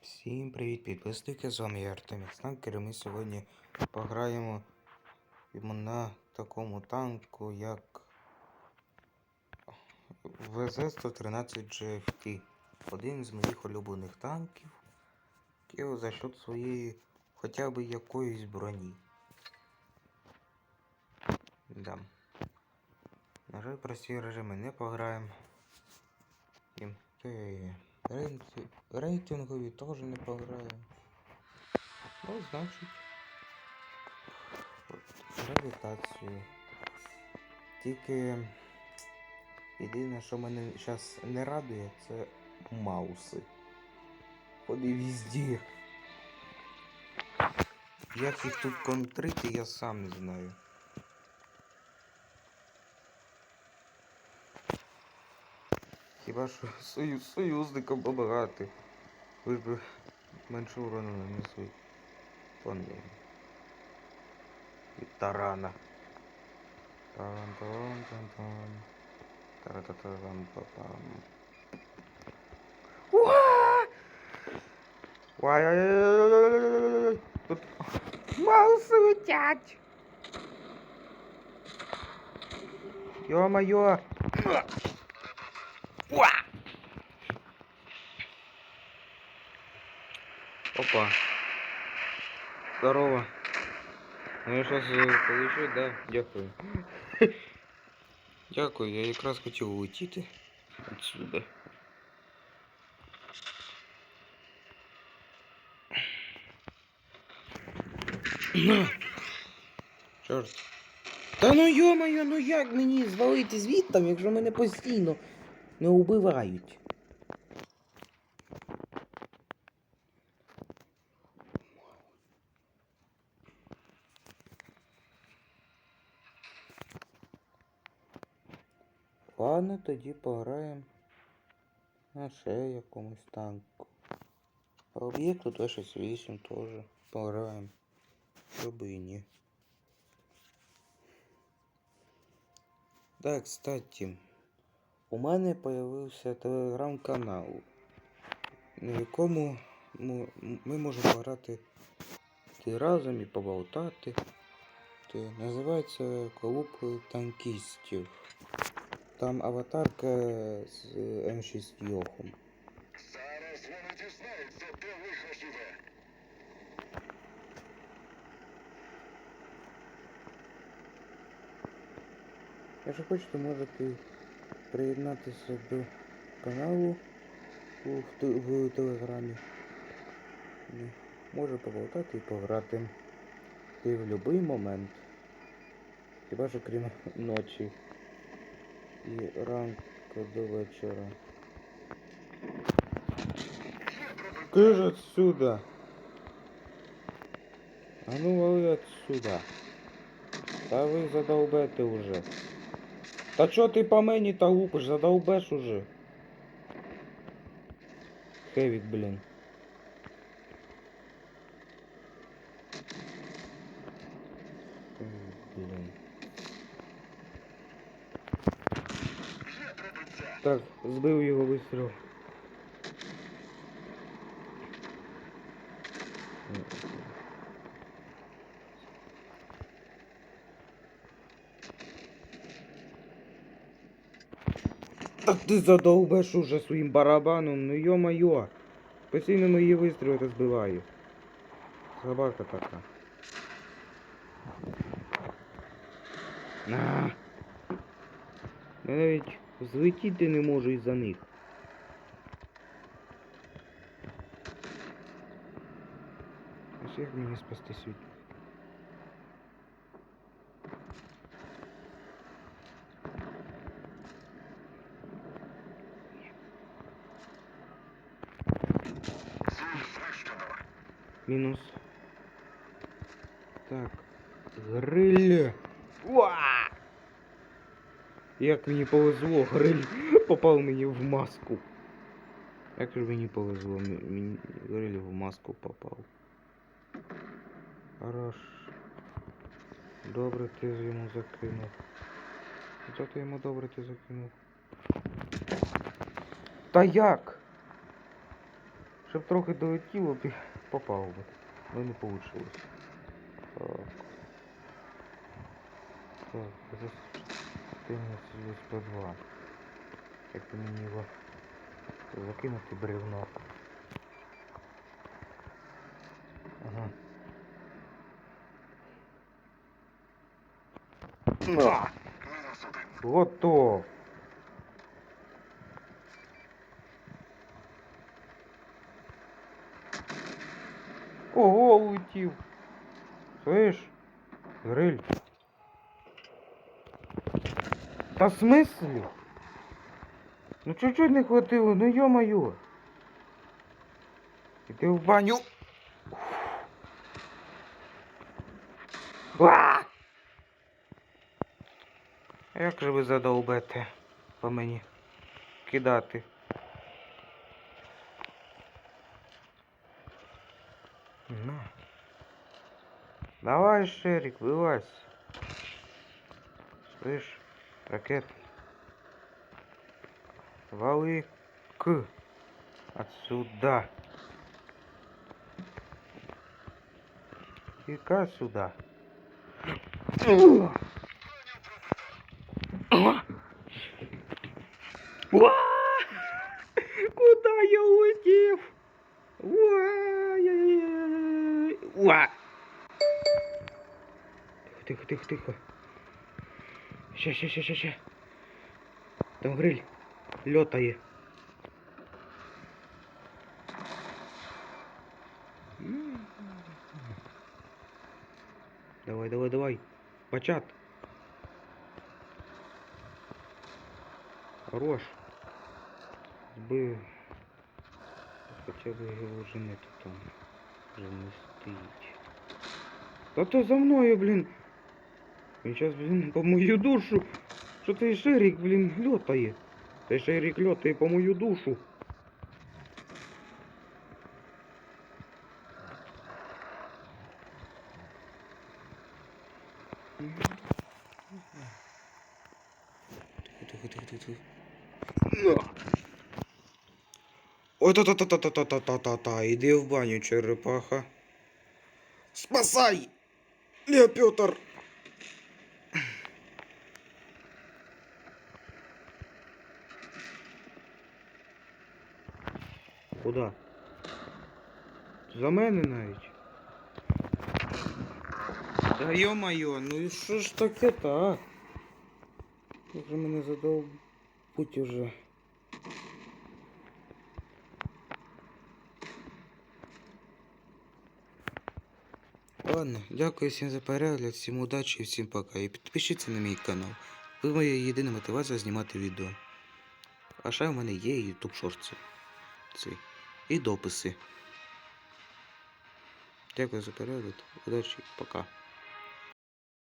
Всім привіт підписники, з вами я Артем Станкер і ми сьогодні пограємо на такому танку як ВЗ-113GFT. Один з моїх улюблених танків Кіо за счет своєї хоча б якоїсь броні. Да. На жаль, прості режими не пограємо. Окей. Рейти... рейтингові теж не програю. Ну, значить. Гравітацію. Тільки єдине, що мене зараз не радує, це мауси. Ходи везде. Як їх тут контрити, я сам не знаю. хіба що союз, союзникам помагати. Ви б менше урону нанесли. Панлі. Від тарана. Таран, таран, таран, таран. Тара-та-таран, папам. Ой, ой, ой, ой, ой, ой, ой, Тут маусы летять. Ё-моё! Уа! Опа. Здорово. Ну я сейчас получу, да? Дякую. Дякую, я якраз хотів улетіти отсюда. На! Чорт. Та ну йо-моє, ну як мені звалити звідти, якщо мене постійно не убивають? Ладно, тоді пограємо на ще якомусь танку. А об'єкту 268 теж пограємо. Щоб і ні. Да, кстати, у мене появився телеграм-канал, на якому ми, можемо грати разом і поболтати. Ти, називається Клуб танкістів. Там аватарка з М6 Йохом. Зараз вони дізнаються, де лихо живе. Якщо хочете, можете приєднатися до каналу в, те- в телеграмі. І Може поболтати і пограти. І в будь-який момент. Хіба що крім ночі. І ранку до вечора. Кыш отсюда! А ну вали отсюда. Та ви задолбете уже. Та чо ти по мені та лупиш, задолбеш уже. Хевік, блін. Блін. Так, збив його вистріл. Та ти задовбеш уже своїм барабаном, ну йо-моє. Постійно мої вистріли розбиваю. Собака така. На. Я навіть злетіти не можу із-за них. Ось як мені спасти світ? Мінус. Так. Гриль. Уа! Як мені повезло, гриль попав мені в маску. Як же мені повезло, мені гриль в маску попав. Хорош. Добре ти йому закинув. Що ти йому добре ти закинув? Та як? Щоб трохи долетіло, б попал бы. Но не получилось. Так. Так, это Т-92. Как бы мне бревно. Ага. Ну. На! Готов! Ого, улетів. Слышь, гриль. Та в смысле? Ну чуть-чуть не хватило, ну ё-моё. Іди в баню. Уа! Як же ви задовбете по мені кидати? На. Давай, Шерик, вылазь. Слышь, ракет. Валы к отсюда. И-ка сюда. Куда я улетел? Уа! Тихо, тихо, тихо. Ще, ще, ще, ще, ще. Там гриль льотає. Давай, давай, давай. Бачат. Хорош. Бы... Хотя бы его жены тут там. Жены стоїть. Та то за мною, блін. Він зараз, блін, по мою душу. Що той шерик, блін, льотає. Той шерик льотає по мою душу. Тихо, тихо, тихо, тихо. Ой, та та та та та та та та та та Іди в баню, черепаха. Спасай! Петр! Куда? За мене навіть. Да ё-моё, ну і що ж таке та? Як же мене задовбуть уже. Ладно, дякую всім за перегляд, всім удачі і всім пока. І підпишіться на мій канал. Ви моя єдина мотивація знімати відео. А ще в мене є YouTube шорти. Ці. І дописи. Дякую за перегляд. Удачі, пока.